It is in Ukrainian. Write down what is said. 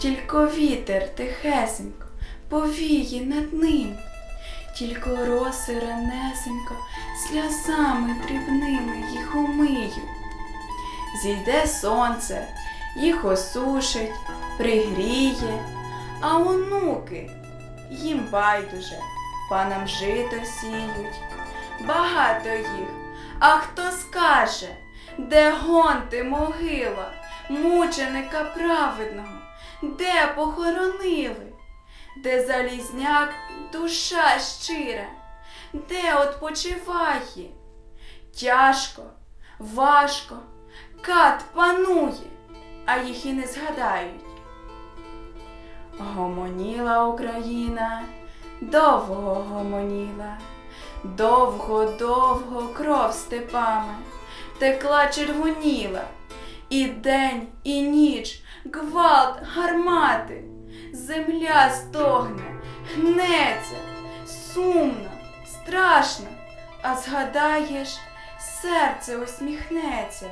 Тільки вітер тихесенько повіє над ним, тільки роси ранесенько сльозами дрібними їх умиють. Зійде сонце, їх осушить, пригріє, а онуки їм байдуже, панам жито сіють. Багато їх, а хто скаже, де гонти могила, мученика праведного, де похоронили, де залізняк душа щира, де odpoczywає? Тяжко, важко, кат панує, а їх і не згадають. Гомоніла Україна, довго гомоніла, довго-довго кров степами текла червоніла, і день, і ніч, гвалт гармати, земля стогне, гнеться, сумно, страшно, а згадаєш, серце усміхнеться.